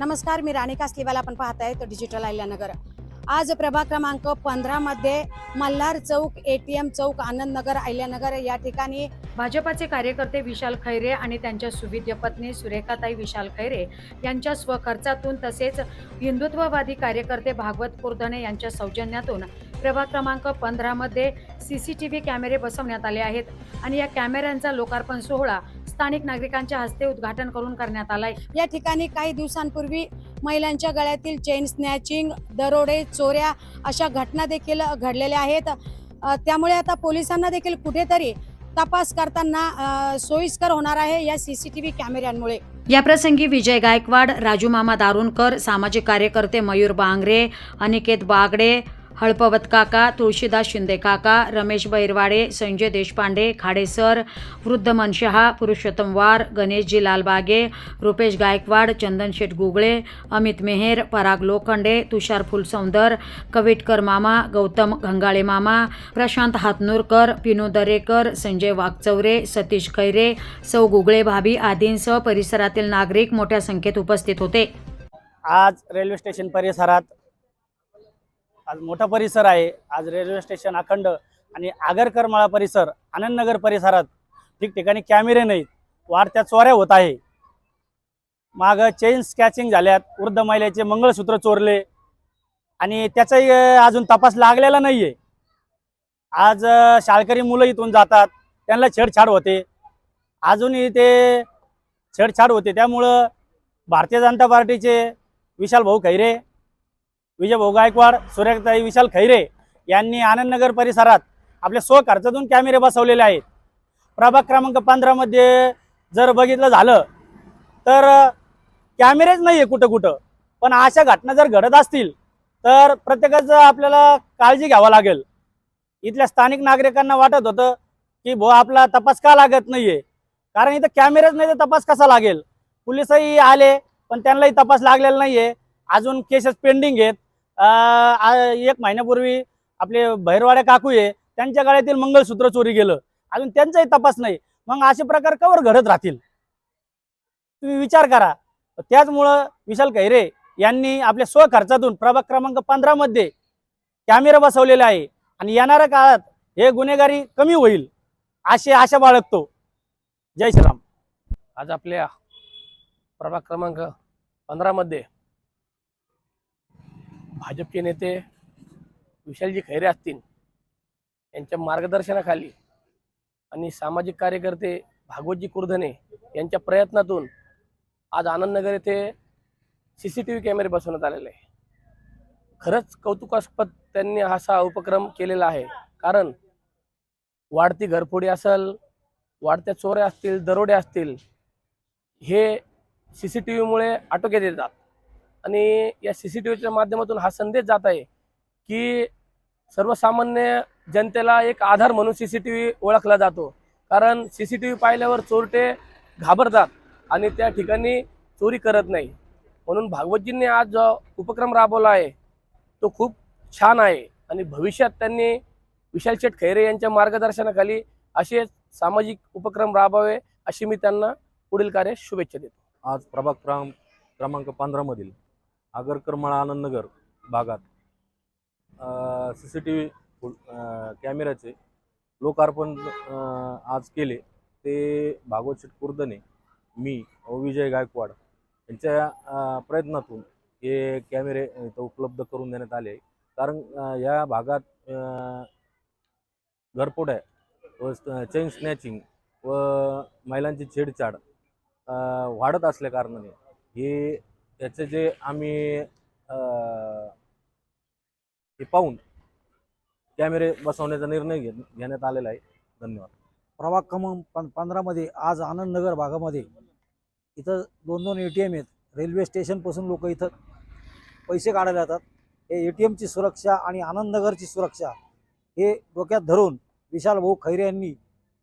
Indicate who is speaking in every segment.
Speaker 1: नमस्कार मी राणी कासलीवाला आपण पाहताय तो डिजिटल अहिल्यानगर. आज प्रभाग क्रमांक पंधरामध्ये मल्हार चौक ए टी एम चौक आनंदनगर अहिल्यानगर या ठिकाणी भाजपाचे कार्यकर्ते विशाल खैरे आणि त्यांच्या सुविद्य पत्नी सुरेखाताई विशाल खैरे यांच्या स्वखर्चातून तसेच हिंदुत्ववादी कार्यकर्ते भागवत कुर्धने यांच्या सौजन्यातून प्रभाग क्रमांक पंधरामध्ये सी सी टी व्ही कॅमेरे बसवण्यात आले आहेत आणि या कॅमेऱ्यांचा लोकार्पण सोहळा स्थानिक नागरिकांच्या हस्ते उद्घाटन करून करण्यात आलाय. या ठिकाणी काही दिवसांपूर्वी महिलांच्या गळ्यातील चेन स्नॅचिंग दरोडे चोऱ्या अशा घटना देखील घडलेल्या आहेत. त्यामुळे आता पोलिसांना देखील कुठेतरी तपास करताना सोयीस्कर होणार आहे या सी सी टी व्ही कॅमेऱ्यांमुळे. या प्रसंगी विजय गायकवाड राजू मामा दारुणकर सामाजिक कार्यकर्ते मयूर बांगरे अनिकेत बागडे हळपवत काका तुळशीदास शिंदे काका रमेश बैरवाडे संजय देशपांडे खाडेसर वृद्ध मनशहा पुरुषोत्तम वार गणेशजी लालबागे रुपेश गायकवाड चंदन शेठ गुगळे अमित मेहेर पराग लोखंडे तुषार फुलसौंदर कविटकर मामा गौतम घंगाळे मामा प्रशांत हातनूरकर पिनू दरेकर संजय वाघचौरे सतीश खैरे सौ गुगळे भाभी आदींसह परिसरातील नागरिक मोठ्या संख्येत उपस्थित होते.
Speaker 2: आज रेल्वे स्टेशन परिसरात आज मोठा परिसर आहे. आज रेल्वे स्टेशन अखंड आणि आगरकरमाळा परिसर आनंदनगर परिसरात ठिकठिकाणी कॅमेरे नाहीत. वाढत्या चोऱ्या होत आहे. मागं चेन स्कॅचिंग झाल्यात. वृद्ध महिलेचे मंगळसूत्र चोरले. आणि त्याचाही अजून तपास लागलेला नाहीये. आज शाळकरी मुलं इथून जातात. त्यांना छेडछाड होते. अजूनही ते छेडछाड होते. त्यामुळं भारतीय जनता पार्टीचे विशाल भाऊ खैरे विजय भाऊ गायकवाड सुरेखताई विशाल खैरे यांनी आनंदनगर परिसरात आपल्या स्वखर्चातून कॅमेरे बसवलेले आहेत. प्रभाग क्रमांक पंधरामध्ये जर बघितलं झालं तर कॅमेरेच नाही आहे कुठं कुठं पण अशा घटना जर घडत असतील तर प्रत्येकाचं आपल्याला काळजी घ्यावं लागेल. इथल्या स्थानिक नागरिकांना वाटत होतं की भो आपला तपास का लागत नाहीये? कारण इथं कॅमेरेच नाही तर तपास कसा लागेल? पोलिसही आले पण त्यांनाही तपास लागलेला नाहीये. अजून केसेस पेंडिंग आहेत. एक महिन्यापूर्वी आपले भैरवाडे काकू आहे त्यांच्या गळ्यातील मंगळसूत्र चोरी गेलं अजून त्यांचाही तपास नाही. मग असे प्रकार कवर घडत राहतील? तुम्ही विचार करा. त्याचमुळं विशाल खैरे यांनी आपल्या स्वखर्चातून प्रभाग क्रमांक पंधरा मध्ये कॅमेरा बसवलेले आहे आणि येणाऱ्या काळात हे गुन्हेगारी कमी होईल अशी आशा बाळगतो. जय श्रीराम.
Speaker 3: आज आपल्या प्रभाग क्रमांक पंधरामध्ये भाजपचे नेते विशालजी खैरे असतील यांच्या मार्गदर्शनाखाली आणि सामाजिक कार्यकर्ते भागवतजी कुर्धने यांच्या प्रयत्नातून आज आनंदनगर येथे सी सी टी व्ही कॅमेरे बसवण्यात आलेले आहे. खरंच कौतुकास्पद त्यांनी असा उपक्रम केलेला आहे. कारण वाढती घरफोडी असेल वाढत्या चोऱ्या असतील दरोडे असतील हे सी सी टी व्हीमुळे आटोक्यात येतात. आणि या सी सी टी व्हीच्या माध्यमातून हा संदेश जात आहे की सर्वसामान्य जनतेला एक आधार म्हणून सी सी टी व्ही ओळखला जातो. कारण सी सी टी व्ही पाहिल्यावर चोरटे घाबरतात आणि त्या ठिकाणी चोरी करत नाही. म्हणून भागवतजींनी आज जो उपक्रम राबवला आहे तो खूप छान आहे आणि भविष्यात त्यांनी विशाल शेठ खैरे यांच्या मार्गदर्शनाखाली असे सामाजिक उपक्रम राबवावे अशी मी त्यांना पुढील कार्य शुभेच्छा देतो.
Speaker 4: आज प्रभाग क्रम क्रमांक पंधरामधील आगरकरमाळा आनंदनगर भागात सी सी टी व्ही कॅमेऱ्याचे लोकार्पण आज केले. ते भागवत शेटकुर्दने मी व विजय गायकवाड यांच्या प्रयत्नातून हे कॅमेरे इथं उपलब्ध करून देण्यात आले. कारण या भागात घरपोड्या व चेन स्नॅचिंग व महिलांची छेडछाड वाढत असल्या कारणाने हे याचे जे आम्ही हे पाहून कॅमेरे बसवण्याचा निर्णय घे घेण्यात आलेला आहे. धन्यवाद.
Speaker 5: प्रभाग क्रमांक पं पंधरामध्ये आज आनंदनगर भागामध्ये इथं दोन दोन ए टी एम आहेत. रेल्वे स्टेशनपासून लोक इथं पैसे काढायला जातात हे ए टी एमची सुरक्षा आणि आनंदनगरची सुरक्षा हे डोक्यात धरून विशाल भाऊ खैरे यांनी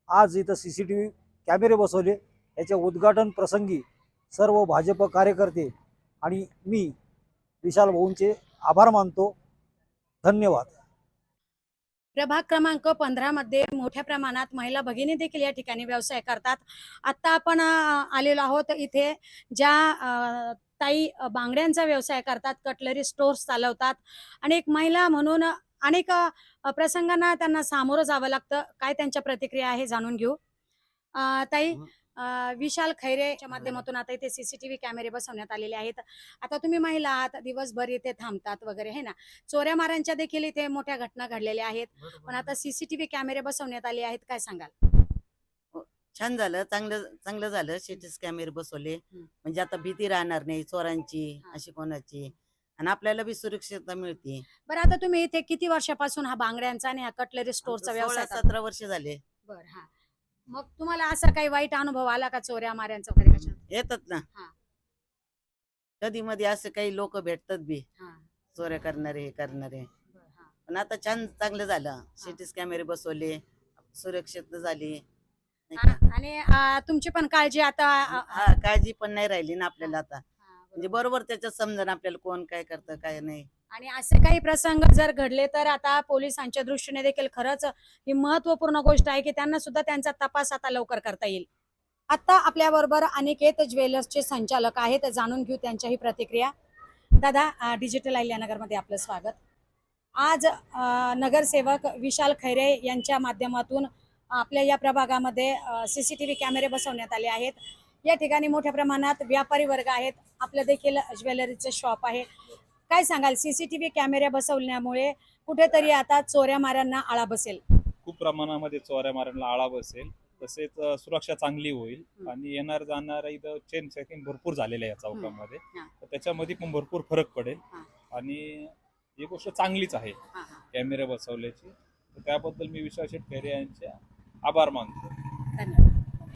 Speaker 5: आज इथं सी सी टी व्ही कॅमेरे बसवले. याच्या उद्घाटन प्रसंगी सर्व भाजप कार्यकर्ते आणि मी विशाल भाऊंचे आभार मानतो. धन्यवाद.
Speaker 1: प्रभाग क्रमांक पंधरामध्ये मोठ्या प्रमाणात महिला भगिनी देखील या ठिकाणी व्यवसाय करतात. आता आपण आलेलो आहोत इथे ज्या ताई बांगड्यांचा व्यवसाय करतात कटलरी स्टोर्स चालवतात. आणि एक महिला म्हणून अनेक प्रसंगांना त्यांना सामोरं जावं लागतं. काय त्यांच्या प्रतिक्रिया आहे जाणून घेऊ. अ, ताई विशाल खैरेच्या माध्यमातून आता इथे सीसीटीव्ही कॅमेरे बसवण्यात आलेले आहेत. आता तुम्ही महिला आहात दिवसभर इथे थांबतात वगैरे है ना? चोऱ्या मारांच्या देखील इथे मोठ्या घटना घडलेल्या आहेत. पण आता सीसीटीव्ही कॅमेरे बसवण्यात आले आहेत काय सांगाल?
Speaker 6: छान झालं. चांगलं चांगलं झालं. सिटी कॅमेरे बसवले. म्हणजे आता भीती राहणार नाही चोरांची
Speaker 1: हा.
Speaker 6: अशी कोणाची. आणि आपल्याला बी सुरक्षितता मिळते.
Speaker 1: बरं आता तुम्ही इथे किती वर्षापासून हा बांगड्यांचा आणि हा कटलरी स्टोअरचा
Speaker 6: आमचं
Speaker 1: व्यवसाय?
Speaker 6: सतरा वर्ष झाले.
Speaker 1: बरं हा. मग तुम्हाला असा काही वाईट अनुभव आला का चोऱ्या माऱ्यांचा वगैरे कशा
Speaker 6: येतात ना.
Speaker 1: हा.
Speaker 6: कधी मध्ये असं काही लोक भेटतात बी.
Speaker 1: हा.
Speaker 6: चोऱ्या करणारे हे करणारे.
Speaker 1: बरं, हा.
Speaker 6: पण आता छान चांगलं झालं. सिटी कॅमेरे बसवले. सुरक्षित झाली. नाही का?
Speaker 1: आ- आणि आ, तुमची पण काळजी आता आ- आ-
Speaker 6: हा काळजी पण नाही राहिली ना आपल्याला आता.
Speaker 1: हा,
Speaker 6: म्हणजे
Speaker 1: बरोबर.
Speaker 6: बरोबर त्याच्यात समजा आपल्याला कोण काय करतं काय नाही.
Speaker 1: आणि असे काही प्रसंग जर घडले तर आता पोलिसांच्या दृष्टीने देखील खरंच ही महत्त्वपूर्ण गोष्ट आहे की त्यांना सुद्धा त्यांचा तपास आता लवकर करता येईल. आता आपल्या बरोबर अनिकेत ज्वेलर्सचे संचालक आहेत जाणून घेऊ त्यांच्याही प्रतिक्रिया. दादा डिजिटल अहिल्यानगरमध्ये आपलं स्वागत. आज नगरसेवक विशाल खैरे यांच्या माध्यमातून आपल्या या प्रभागामध्ये सी सी टी व्ही कॅमेरे बसवण्यात आले आहेत. या ठिकाणी मोठ्या प्रमाणात व्यापारी वर्ग आहेत. आपलं देखील ज्वेलरीचं शॉप आहे. काय सांगाल सीसीटीव्ही कॅमेरे बसवल्यामुळे कुठेतरी आता चोऱ्या माऱ्यांना आळा बसेल
Speaker 7: खूप प्रमाणामध्ये चोऱ्या मारायला आळा बसेल तसेच सुरक्षा चांगली होईल. आणि येणार जाणार इथं चेन चेकिंग भरपूर झालेलं आहे या चौकामध्ये. तर त्याच्यामध्ये पण भरपूर फरक पडेल. आणि ही गोष्ट चांगलीच आहे. कॅमेरे बसवल्याची तर त्याबद्दल मी विश्वास शेटकरे यांचे आभार मानतो
Speaker 1: धन्यवाद